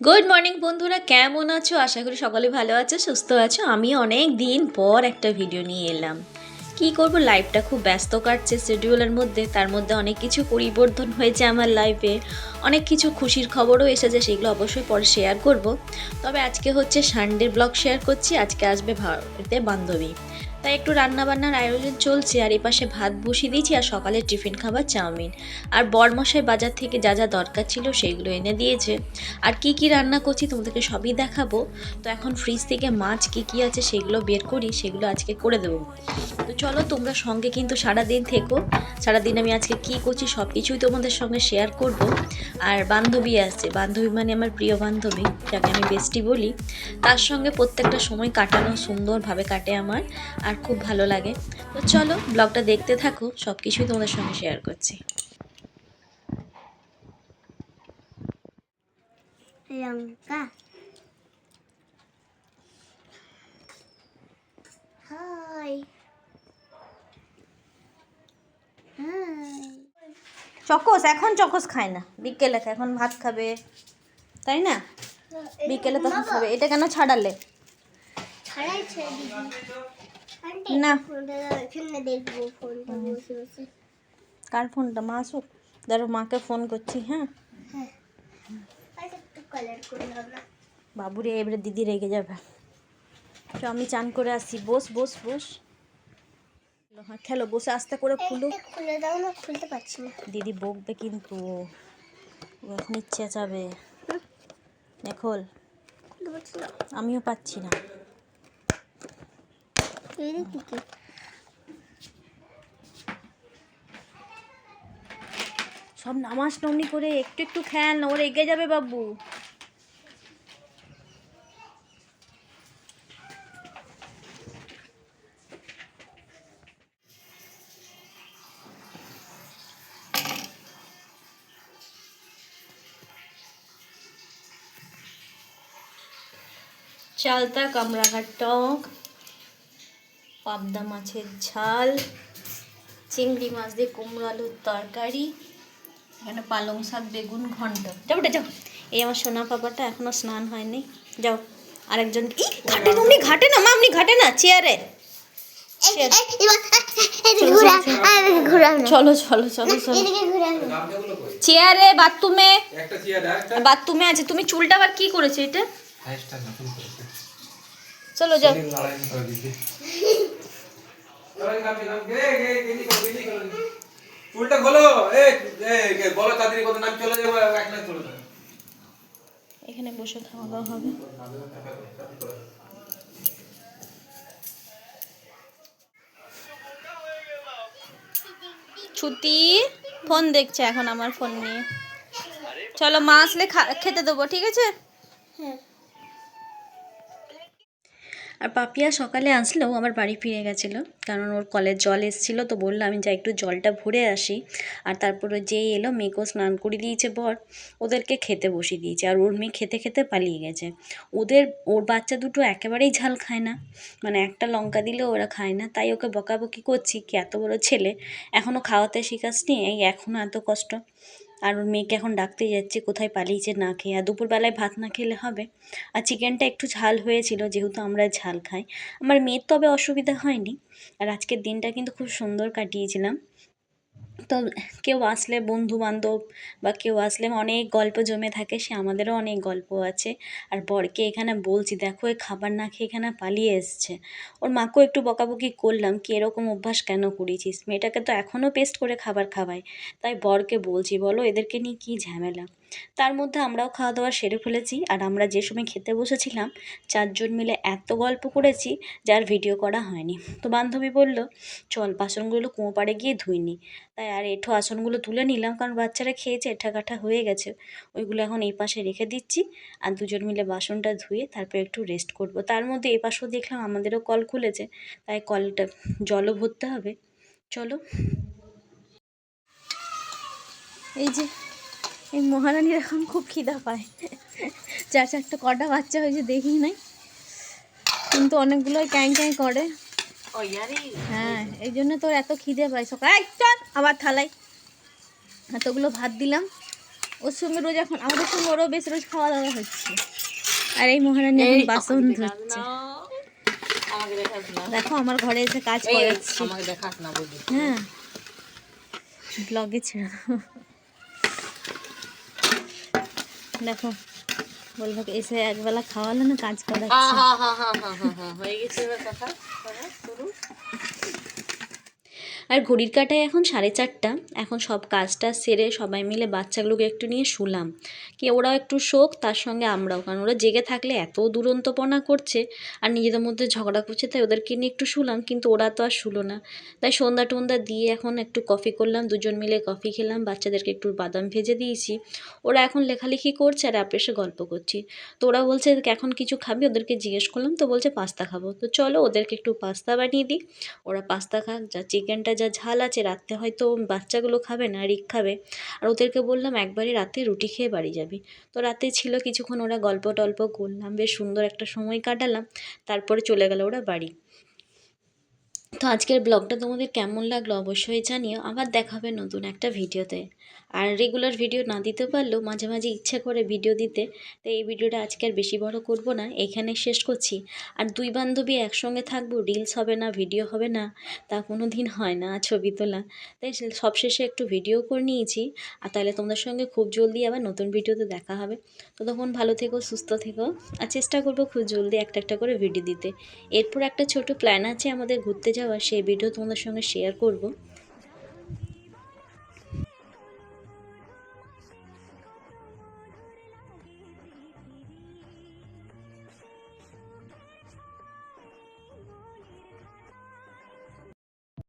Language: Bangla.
গুড মর্নিং বন্ধুরা। কেমন আছো? আশা করি সকলে ভালো আছো, সুস্থ আছো। আমি অনেক দিন পর একটা ভিডিও নিয়ে এলাম। কি করব? লাইফটা খুব ব্যস্ত কাটছে শিডিউলের মধ্যে। তার মধ্যে অনেক কিছু পরিবর্তন হয়েছে আমার লাইফে অনেক কিছু খুশির খবরও এসেছে, সেগুলো অবশ্যই পরে শেয়ার করব। তবে আজকে হচ্ছে সানডে ব্লগ শেয়ার করছি। আজকে আসবে ভারতে বান্ধবী। তাই একটু রান্নাবান্নার আয়োজন চলছে, আর এপাশে ভাত বসিয়ে দিয়েছি আর সকালে টিফিন খাবার চাউমিন। আর বরমশাই বাজার থেকে যা যা দরকার ছিল সেইগুলো এনে দিয়েছে। আর কি কি রান্না করছি তোমাদেরকে সবই দেখাবো। তো এখন ফ্রিজ থেকে মাছ কি কি আছে সেগুলো বের করি, সেগুলো আজকে করে দেবো। তো চলো তোমরা সঙ্গে কিন্তু সারাদিন থেকো। সারাদিন আমি আজকে কি করছি সব কিছুই তোমাদের সঙ্গে শেয়ার করব। আর বান্ধবী আসছে বান্ধবী মানে আমার প্রিয় বান্ধবী, যাকে আমি বেস্টি বলি। তার সঙ্গে প্রত্যেকটা সময় কাটানো সুন্দরভাবে কাটে আমার। আর খুব ভালো লাগে। তো চলো ব্লগটা দেখতে থাকো সব কিছুই তোমাদের সঙ্গে শেয়ার করছি। লঙ্কা। হাই। হাই। চকোস এখন চকোস খায় না। বিকেলে এখন ভাত খাবে তাই না? বিকেলে তখন খাবে এটা কেন ছাড়ালে? ছাড়াইছে না। এখানে কার ফোনটা মা আসুক ধরো মাকে ফোন করছি হ্যাঁ বাবুরে এবারে দিদি রেগে যাবে তো আমি চান করে আসি বস বস বস হ্যাঁ খেলো বসে আস্তে করে এটা খুলে দাও না খুলতে পারছি না দিদি বকবে কিন্তু ও এখনই চেঁচাবে দেখল আমিও পাচ্ছি না সব নামাজ নমনি করে একটু একটু খেয়াল না, ওর এগিয়ে যাবে বাবু। চালতা, কামরাঘাট টক। পাবদা মাছের ঝাল চিংড়ি মাছ দিয়ে কুমড়ো আলুর তরকারি এখানে পালং শাক বেগুন ঘন্ট। যাও যাও। এই আমার সোনা পাপাটা এখনও স্নান হয়নি। যাও। আরেকজন ই ঘাটে অমনি ঘাটে না মা আপনি ঘাটে না চেয়ারে। চলো চলো চলো চলো। চেয়ারে বাথরুমে। বাথরুমে আছে। তুমি চুলটা আবার কি করেছ এটা? করেছে। চলো যাও। চুলটা খোলো এ এ গে, বলো তাড়াতাড়ি কত নাম চলে যাব এক লাখ চলে যাবে। এখানে বসে খাওয়া দাওয়া হবে। ছুটি ফোন দেখছে এখন আমার ফোন নিয়ে। চলো মা আসলে খেতে দেবো ঠিক আছে? হ্যাঁ। আর পাপিয়া সকালে আসলেও আমার বাড়ি ফিরে গেছিল। কারণ ওর কলের জল এসেছিল তো বলল আমি যাই একটু জলটা ভরে আসি। আর তারপরে যেই এলো, মেয়েকেও স্নান করে দিয়েছে বর। ওদেরকে খেতে বসিয়ে দিয়েছে। আর ওর মেয়ে খেতে খেতে পালিয়ে গেছে। ওদের, ওর বাচ্চা দুটো একেবারেই ঝাল খায় না। মানে একটা লঙ্কা দিলেও ওরা খায় না। তাই ওকে বকাবকি করছি, কি এত বড় ছেলে। এখনও খাওয়াতে শিখাসনি, এই এখনও এত কষ্ট। আর ওর মেয়েকে এখন ডাকতে যাচ্ছে, কোথায় পালিয়েছে না খেয়ে। আর দুপুরবেলায় ভাত না খেলে হবে। আর চিকেনটা একটু ঝাল হয়েছিল, যেহেতু আমরা ঝাল খাই। আমার মেয়ের তবে অসুবিধা হয়নি। আর আজকের দিনটা কিন্তু খুব সুন্দর কাটিয়েছিলাম। তো কেউ আসলে বন্ধু বান্ধব বা কেউ আসলে অনেক গল্প জমে থাকে, সে আমাদেরও অনেক গল্প আছে। আর বরকে এখানে বলছি, দেখো, এ খাবার না খেয়ে এখানে পালিয়ে এসছে। ওর মাকেও একটু বকাবকি করলাম, কি এরকম অভ্যাস কেন করেছিস? মেয়েটাকে তো এখনও পেস্ট করে খাবার খাওয়াই তাই বরকে বলছি, বলো, এদেরকে নিয়ে কী ঝামেলা? তার মধ্যে আমরাও খাওয়া দাওয়া সেরে ফেলেছি। আর আমরা যে সময় খেতে বসেছিলাম, চারজন মিলে এত গল্প করেছি, যার ভিডিও করা হয়নি। তো বান্ধবী বলল, চল, বাসনগুলো কুঁয়ো পাড়ে গিয়ে ধুই নি। তাই আর এঁঠো আসনগুলো তুলে নিলাম, কারণ বাচ্চারা খেয়েছে এঠা কাঠা হয়ে গেছে। ওইগুলো এখন এই পাশে রেখে দিচ্ছি, আর দুজন মিলে বাসনটা ধুয়ে তারপর একটু রেস্ট করব। তার মধ্যে এই পাশেও দেখলাম আমাদেরও কল খুলেছে, তাই কলটা জলও ভরতে হবে। চলো। এই যে এই মহারানীর এখন খুব খিদা পায়। চার চারটা কটা বাচ্চা হয়েছে দেখি নাই। কিন্তু অনেকগুলো ক্যাং ক্যাং করে। হ্যাঁ এই জন্য তোর এত খিদে পায়। সকাল আবার থালাই এতগুলো ভাত দিলাম। ওর সঙ্গে রোজ এখন আমাদের সঙ্গে ওরও বেশ রোজ খাওয়া দাওয়া হচ্ছে। আর এই মহারানী এখন বাসন না। দেখো আমার ঘরে এসে কাজ করাচ্ছি। বুঝলি। হ্যাঁ। ব্লগে ছিল দেখো বলব এসে একবেলা খাওয়ালো না কাজ করা হ্যাঁ গেছে এবার কথা শুরু। আর ঘড়ির কাটায় এখন সাড়ে চারটা। এখন সব কাজটা সেরে সবাই মিলে বাচ্চাগুলোকে একটু নিয়ে শুলাম। কি ওরাও একটু শোক, তার সঙ্গে আমরাও। কারণ ওরা জেগে থাকলে এত দুরন্তপনা করছে আর নিজেদের মধ্যে ঝগড়া করছে, তাই ওদেরকে নিয়ে একটু শুলাম, কিন্তু ওরা তো আর শুলো না। তাই সন্ধ্যা টন্দা দিয়ে এখন একটু কফি করলাম, দুজন মিলে কফি খেলাম, বাচ্চাদেরকে একটু বাদাম ভেজে দিয়েছি। ওরা এখন লেখালেখি করছে আর আপনি এসে গল্প করছি। তো ওরা বলছে এখন কিছু খাবি? ওদেরকে জিজ্ঞেস করলাম, তো বলছে, পাস্তা খাব। তো চলো ওদেরকে একটু পাস্তা বানিয়ে দিই। ওরা পাস্তা খাক, যা চিকেনটা যা ঝাল আছে রাত্রে হয়তো বাচ্চাগুলো খাবে না, রিক খাবে। আর ওদেরকে বললাম একবারে রাতে রুটি খেয়ে বাড়ি যাবি। তো রাতে ছিল কিছুক্ষণ ওরা গল্প টল্প করলাম, বেশ সুন্দর একটা সময় কাটালাম, তারপরে চলে গেল ওরা বাড়ি। তো আজকের ব্লগটা তোমাদের কেমন লাগল অবশ্যই জানিও, আবার দেখাবে নতুন একটা ভিডিওতে। আর রেগুলার ভিডিও না দিতে পারলেও মাঝে মাঝে ইচ্ছে করে ভিডিও দিতে। তো এই ভিডিওটা আজকে আর বেশি বড় করব না এখানে শেষ করছি। আর দুই বান্ধবী একসঙ্গে থাকব রিলস হবে না ভিডিও হবে না, তা কোনো দিন হয় না ছবি তোলা। তাই সবশেষে একটু ভিডিও করে নিয়েছি। আর তাহলে তোমাদের সঙ্গে খুব জলদি আবার নতুন ভিডিওতে দেখা হবে। তো তখন ভালো থেকো, সুস্থ থেকো। আর চেষ্টা করব খুব জলদি একটা একটা করে ভিডিও দিতে। এরপর একটা ছোট প্ল্যান আছে আমাদের ঘুরতে যাওয়া সেই ভিডিও তোমাদের সঙ্গে শেয়ার করব।